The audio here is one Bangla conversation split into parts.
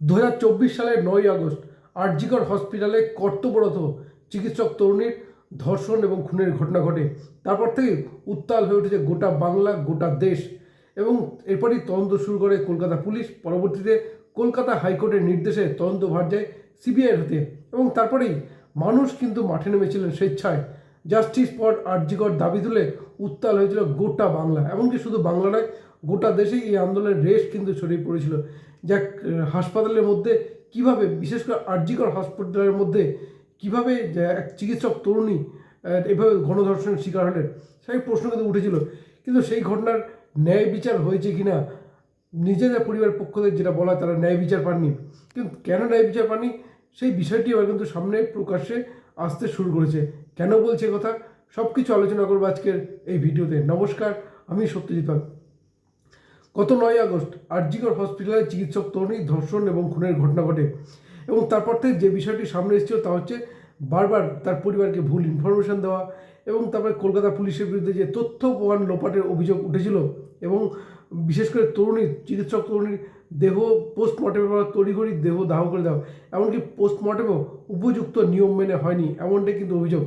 দু হাজার চব্বিশ সালের নয় আগস্ট আরজিকর হসপিটালে কর্তব্যরত চিকিৎসক তরুণীর ধর্ষণ এবং খুনের ঘটনা ঘটে। তারপর থেকে উত্তাল হয়ে উঠেছে গোটা বাংলা, গোটা দেশ এবং এরপরই তদন্ত শুরু করে কলকাতা পুলিশ। পরবর্তীতে কলকাতা হাইকোর্টের নির্দেশে তদন্ত ভার যায় সিবিআইয়ের হতে এবং তারপরেই মানুষ কিন্তু মাঠে নেমেছিলেন স্বেচ্ছায়। জাস্টিস ফর আরজিকর দাবি তুলে উত্তাল হয়েছিল গোটা বাংলা। এমনকি শুধু বাংলা নয়, গোটা দেশেই এই আন্দোলনের রেশ কিন্তু ছড়িয়ে পড়েছিল। যা হাসপাতালের মধ্যে কীভাবে, বিশেষ করে আরজিকর হসপিটালের মধ্যে কীভাবে এক চিকিৎসক তরুণী এভাবে গণধর্ষণের শিকার হলেন, সেই প্রশ্ন কিন্তু উঠেছিল। কিন্তু সেই ঘটনার ন্যায় বিচার হয়েছে কি না, নিজেদের পরিবারের পক্ষ থেকে যেটা বলা তারা ন্যায় বিচার পাননি। কিন্তু কেন ন্যায় বিচার পাননি, সেই বিষয়টি এবার কিন্তু সামনে প্রকাশ্যে আসতে শুরু করেছে। কেন বলছে কথা সব কিছু আলোচনা করব আজকের এই ভিডিওতে। নমস্কার, আমি সত্যজিৎ গত নয় আগস্ট আরজিকর হসপিটালে চিকিৎসক তরুণী ধর্ষণ এবং খুনের ঘটনা ঘটে এবং তারপর থেকে যে বিষয়টি সামনে এসেছিল তা হচ্ছে বারবার তার পরিবারকে ভুল ইনফরমেশন দেওয়া এবং তারপরে কলকাতা পুলিশের বিরুদ্ধে যে তথ্য প্রমাণ লোপাটের অভিযোগ উঠেছিল এবং বিশেষ করে তরুণী চিকিৎসক তরুণীর দেহ পোস্টমর্টেমের পর তড়িঘড়ি দেহ দাহ করে দেওয়া। এমনকি পোস্টমর্টেমও উপযুক্ত নিয়ম মেনে হয়নি এমনটাই কিন্তু অভিযোগ।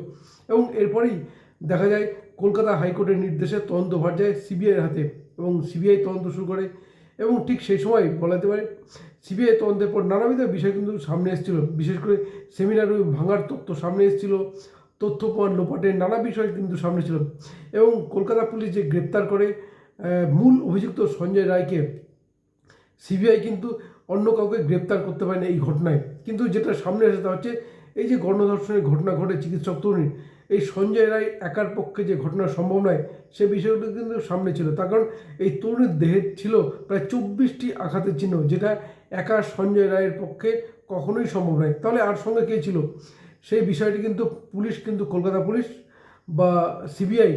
এবং এরপরেই দেখা যায় কলকাতা হাইকোর্টের নির্দেশে তদন্ত ভার যায় সিবিআইয়ের হাতে। এবং সিবিআই তদন্ত শুরু করে এবং ঠিক সেই সময় বলা যেতে পারে সিবিআই তদন্তের পর নানাবিধ বিষয় কিন্তু সামনে এসেছিল। বিশেষ করে সেমিনার ভাঙার তথ্য সামনে এসেছিল, তথ্য প্রমাণ লোপাটের নানা বিষয় কিন্তু সামনে ছিল এবং কলকাতা পুলিশ যে গ্রেপ্তার করে মূল অভিযুক্ত সঞ্জয় রায়কে সিবিআই কিন্তু অন্য কাউকে গ্রেপ্তার করতে পারেনি এই ঘটনায়। কিন্তু যেটা সামনে এসে তা হচ্ছে এই যে গণধর্ষণের ঘটনা ঘটে চিকিৎসক তরুণী এই সঞ্জয় রায় একার পক্ষে যে ঘটনা সম্ভব নয় সে বিষয়টা কিন্তু সামনে ছিল। তার কারণ এই তরুণীর দেহে ছিল প্রায় চব্বিশটি আঘাতের চিহ্ন, যেটা একা সঞ্জয় রায়ের পক্ষে কখনোই সম্ভব নয়। তাহলে আর সঙ্গে কে ছিল? সেই বিষয়টি কিন্তু পুলিশ, কিন্তু কলকাতা পুলিশ বা সিবিআই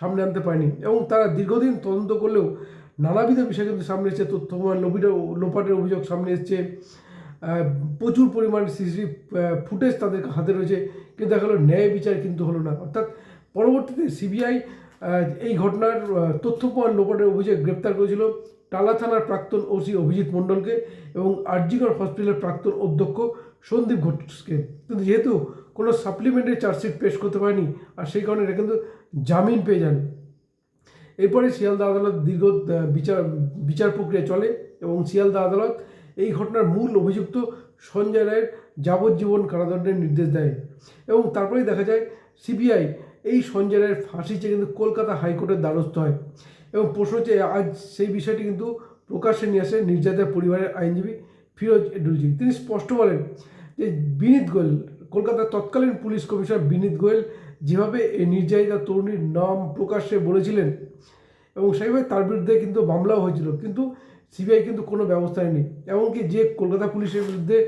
সামনে আনতে পারেনি এবং তারা দীর্ঘদিন তদন্ত করলেও নানাবিধ বিষয় কিন্তু সামনে এসেছে, তথ্য লোপিটা লোপাটের অভিযোগ সামনে এসছে প্রচুর পরিমাণ সিসিটিভি ফুটেজ তাদের হাতে রয়েছে। কিন্তু দেখা গেলো, ন্যায় বিচার কিন্তু হলো না। অর্থাৎ পরবর্তীতে সিবিআই এই ঘটনার তথ্য প্রমাণ লোপাটের অভিযোগ গ্রেপ্তার করেছিল টালা থানার প্রাক্তন ওসি অভিজিৎ মণ্ডলকে এবং আরজিগড় হসপিটালের প্রাক্তন অধ্যক্ষ সন্দীপ ঘোষকে। কিন্তু যেহেতু কোনো সাপ্লিমেন্টারি চার্জশিট পেশ করতে পারেনি, আর সেই কারণে এটা কিন্তু জামিন পেয়ে যান। এরপরে শিয়ালদা আদালত দীর্ঘ বিচার বিচার প্রক্রিয়া চলে এবং শিয়ালদা আদালত এই ঘটনার মূল অভিযুক্ত সঞ্জয় রায়ের যাবজ্জীবন কারাদণ্ডের নির্দেশ দেয় এবং তারপরেই দেখা যায় সিবিআই এই সঞ্জয় রায়ের ফাঁসি চেয়ে কিন্তু কলকাতা হাইকোর্টের দ্বারস্থ হয় এবং প্রশ্ন হচ্ছে, আজ সেই বিষয়টি কিন্তু প্রকাশ্যে নিয়ে আসে নির্যাতিত পরিবারের আইনজীবী ফিরোজ এডুলজি। তিনি স্পষ্ট বলেন যে বিনীত গোয়েল, কলকাতার তৎকালীন পুলিশ কমিশনার বিনীত গোয়েল যেভাবে এই নির্যাতিতা তরুণীর নাম প্রকাশ্যে বলেছিলেন এবং সেইভাবে তার বিরুদ্ধে কিন্তু মামলাও হয়েছিল। কিন্তু সিবিআই কিন্তু কোনো ব্যবস্থা নেয়নি। এমনকি যে কলকাতা পুলিশের বিরুদ্ধে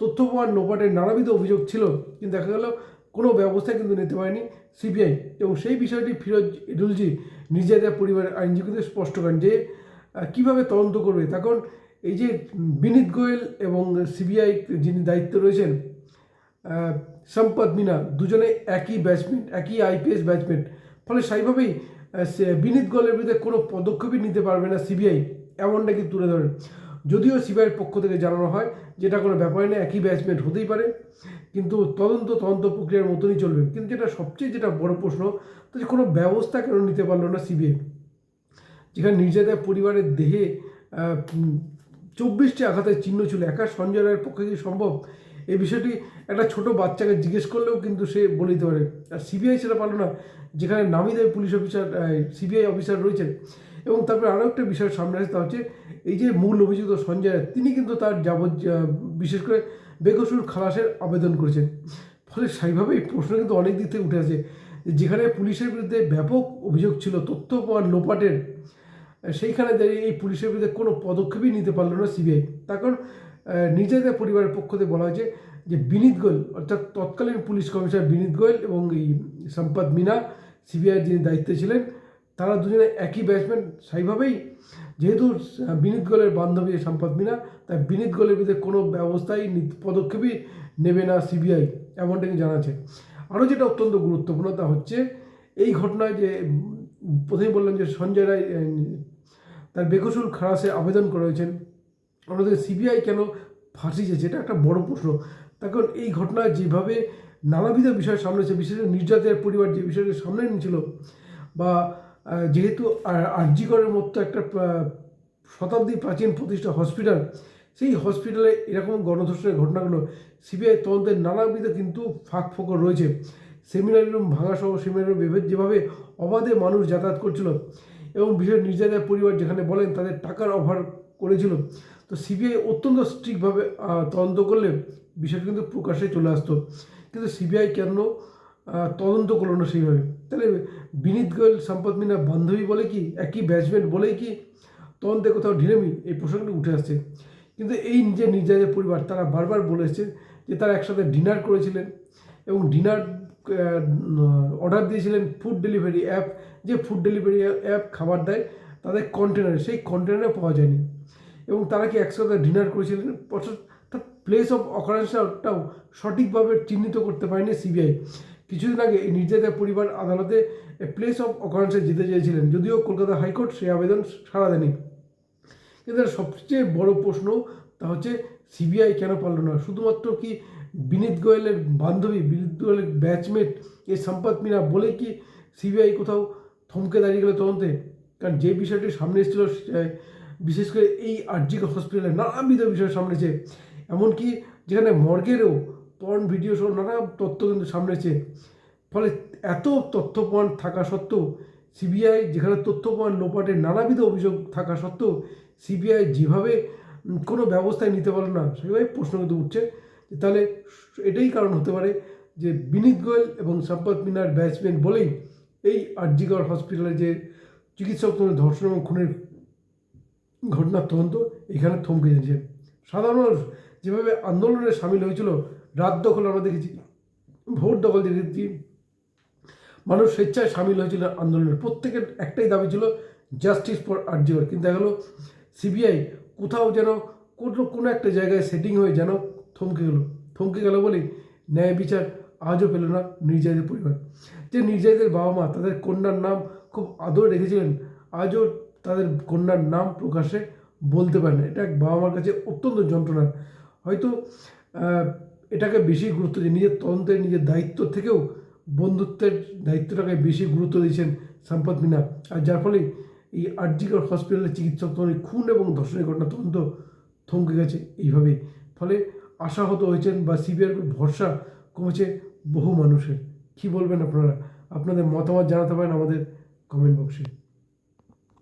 তথ্য প্রমাণ লোপাটের নানাবিধ অভিযোগ ছিল, কিন্তু দেখা গেল কোনো ব্যবস্থা কিন্তু নিতে পারেনি সিবিআই। এবং সেই বিষয়টি ফিরোজ এডুলজি নিজেদের পরিবারের আইনজীবীদের স্পষ্ট করেন যে কীভাবে তদন্ত করবে। তখন এই যে বিনীত গোয়েল এবং সিবিআই যিনি দায়িত্ব রয়েছেন সম্পদ মিনা দুজনে একই ব্যাচমেন্ট একই আইপিএস ব্যাচমেন্ট ফলে সেইভাবেই বিনীত গোয়েলের বিরুদ্ধে কোনো পদক্ষেপই নিতে পারবে না সিবিআই। এমনটা কিন্তু তুলে ধরেন? যদিও সিবিআইয়ের পক্ষ থেকে জানানো হয়, যেটা কোনো ব্যাপার না, একই ব্যাচমেন্ট হতেই পারে, কিন্তু তদন্ত তদন্ত প্রক্রিয়ার মতনই চলবে। কিন্তু যেটা সবচেয়ে যেটা বড় প্রশ্ন, তো যে কোনো ব্যবস্থা কেন নিতে পারল না সিবিআই? যেখানে নির্যাতিতা পরিবারের দেহে চব্বিশটি আঘাতের চিহ্ন ছিল একা সঞ্জয় রায়ের পক্ষে কি সম্ভব? এই বিষয়টি একটা ছোট বাচ্চাকে জিজ্ঞেস করলেও কিন্তু সে বলে দিতে পারে। আর সিবিআই সেটা পারল না, যেখানে নামি পুলিশ অফিসার সিবিআই অফিসার রয়েছেন। এবং তারপরে আরও একটা বিষয় সামনে আসে তা হচ্ছে, এই যে মূল অভিযুক্ত সঞ্জয় তিনি কিন্তু তার যাবত বিশেষ করে বেকসুর খালাসের আবেদন করেছেন। ফলে সেইভাবেই প্রশ্ন কিন্তু অনেক দিক থেকে উঠে আসে। যেখানে পুলিশের বিরুদ্ধে ব্যাপক অভিযোগ ছিল, তথ্য প্রমাণ লোপাটের সেইখানে দাঁড়িয়ে এই পুলিশের বিরুদ্ধে কোনো পদক্ষেপই নিতে পারল না সিবিআই। তার কারণ নিজেদের পরিবারের পক্ষ থেকে বলা হয়েছে যে বিনীত গোয়েল, অর্থাৎ তৎকালীন পুলিশ কমিশনার বিনীত গোয়েল এবং এই সম্পদ মিনা, সিবিআই যিনি দায়িত্বে ছিলেন তারা দুজনে একই ব্যাটসম্যান সেইভাবেই যেহেতু বিনীত গোয়েলের বান্ধবী সম্পদ মিনা, তাই বিনীত গোয়েলের বিরুদ্ধে কোনো ব্যবস্থাই পদক্ষেপই নেবে না সিবিআই, এমনটা কিন্তু জানা আছে আরও যেটা অত্যন্ত গুরুত্বপূর্ণ তা হচ্ছে, এই ঘটনায় যে প্রথমেই বললাম যে সঞ্জয় রায় তার বেকসুর খালাসে আবেদন করেছেন। অন্যদিকে সিবিআই কেন ফাঁসি চেয়েছে, এটা একটা বড় প্রশ্ন। তখন এই ঘটনায় যেভাবে নানাবিধ বিষয় সামনে এসে বিশেষ করে নির্যাতনের পরিবার যে বিষয়টি সামনে এনেছিল বা যেহেতু আরজিকরের মতো একটা শতাব্দী প্রাচীন প্রতিষ্ঠা হসপিটাল, সেই হসপিটালে এরকম গণধর্ষণের ঘটনাগুলো সিবিআই তদন্তের নানাবিধ কিন্তু ফাঁক ফোকর রয়েছে। সেমিনারি রুম ভাঙা সহ সেমিনারি রুম যেভাবে অবাধে মানুষ যাতায়াত করছিল এবং বিশেষ নির্যাতনের পরিবার যেখানে বলেন তাদের টাকার অভার করেছিল, তো সিবিআই অত্যন্ত স্ট্রিক্টভাবে তদন্ত করলে বিষয়টা কিন্তু প্রকাশ্যে চলে আসতো। কিন্তু সিবিআই কেন তদন্ত করল না সেইভাবে? তাহলে বিনীত গোয়েল, সম্পদ মিনা, বান্ধবী বলে কি? একই ব্যাচমেট বলেই কি? তদন্তে কোথাও ঢিলেমি এই প্রসঙ্গটি উঠে আসছে। কিন্তু এই যে নির্যাতের পরিবার, তারা বারবার বলে এসছে যে তারা একসাথে ডিনার করেছিলেন এবং ডিনার অর্ডার দিয়েছিলেন ফুড ডেলিভারি অ্যাপ যে ফুড ডেলিভারি অ্যাপ খাবার দেয়, তাদের কন্টেনারে সেই কন্টেনারে পাওয়া যায়নি। এবং তারা কি একসাথে ডিনার করেছিলেন? অর্থাৎ তার প্লেস অফ অকারেন্সটাও সঠিকভাবে চিহ্নিত করতে পারেনি সিবিআই কিছুদিন আগে এই নির্যাতিতার পরিবার আদালতে প্লেস অফ অকারেন্সে যেতে চেয়েছিলেন। যদিও কলকাতা হাইকোর্ট সেই আবেদন সাড়া দেয়নি। কিন্তু সবচেয়ে বড় প্রশ্ন তা হচ্ছে সিবিআই কেন পারল না? শুধুমাত্র কি বিনীত গোয়েলের বান্ধবী, বিনীত গোয়েলের ব্যাচমেট এই সম্পদ মিনা বলে কি সিবিআই কোথাও থমকে দাঁড়িয়ে গেলো তদন্তে? কারণ যে বিষয়টি সামনে এসেছিল বিশেষ করে এই আর্জিক হসপিটালে নানাবিধ বিষয় সামনেছে। এমনকি যেখানে মর্গেরও পর্ন ভিডিও সহ নানা তথ্য কিন্তু সামনে এসেছে ফলে এত তথ্য থাকা সত্ত্বেও সিবিআই যেখানে তথ্য প্রমাণ লোপাটের নানাবিধ অভিযোগ থাকা সত্ত্বেও সিবিআই যেভাবে কোনো ব্যবস্থায় নিতে পারে না, সেভাবে প্রশ্ন কিন্তু উঠছে। তাহলে এটাই কারণ হতে পারে যে বিনীত গোয়েল এবং সম্পদ মিনার ব্যাটসম্যান বলেই এই আরজিগড় হসপিটালে যে চিকিৎসক ধর্ষণ এবং খুনের ঘটনার তদন্ত এখানে থমকে যাচ্ছে। সাধারণ যেভাবে আন্দোলনে সামিল হয়েছিল রাত দখল আমরা দেখেছি, ভোট দখল দেখেছি। মানুষ স্বেচ্ছায় সামিল হয়েছিল আন্দোলনের প্রত্যেকের একটাই দাবি ছিল জাস্টিস ফর আরজিওর কিন্তু দেখা গেলো সিবিআই কোথাও যেন কোনো কোনো একটা জায়গায় সেটিং হয়ে যেন থমকে গেল। থমকে গেল বলেই ন্যায় বিচার আজও পেল না নির্যাতিত পরিবার। যে নির্যাতিতের বাবা মা তাদের কন্যার নাম খুব আদর রেখেছিলেন, আজও তাদের কন্যার নাম প্রকাশে বলতে পারে না। এটা এক বাবা মার কাছে অত্যন্ত যন্ত্রণার। হয়তো এটাকে বেশি গুরুত্ব দিয়ে নিজের তদন্তের, নিজের দায়িত্ব থেকেও বন্ধুত্বের দায়িত্বটাকে বেশি গুরুত্ব দিয়েছেন সম্পদ মিনা। আর যার ফলে এই আরজিকর হসপিটালের চিকিৎসক তখন খুন এবং ধর্ষণের ঘটনা তদন্ত থমকে গেছে এইভাবে ফলে আশাহত হয়েছেন বা সিবিআর ভরসা কমেছে বহু মানুষের। কী বলবেন আপনারা? আপনাদের মতামত জানাতে পারেন আমাদের কমেন্ট বক্সে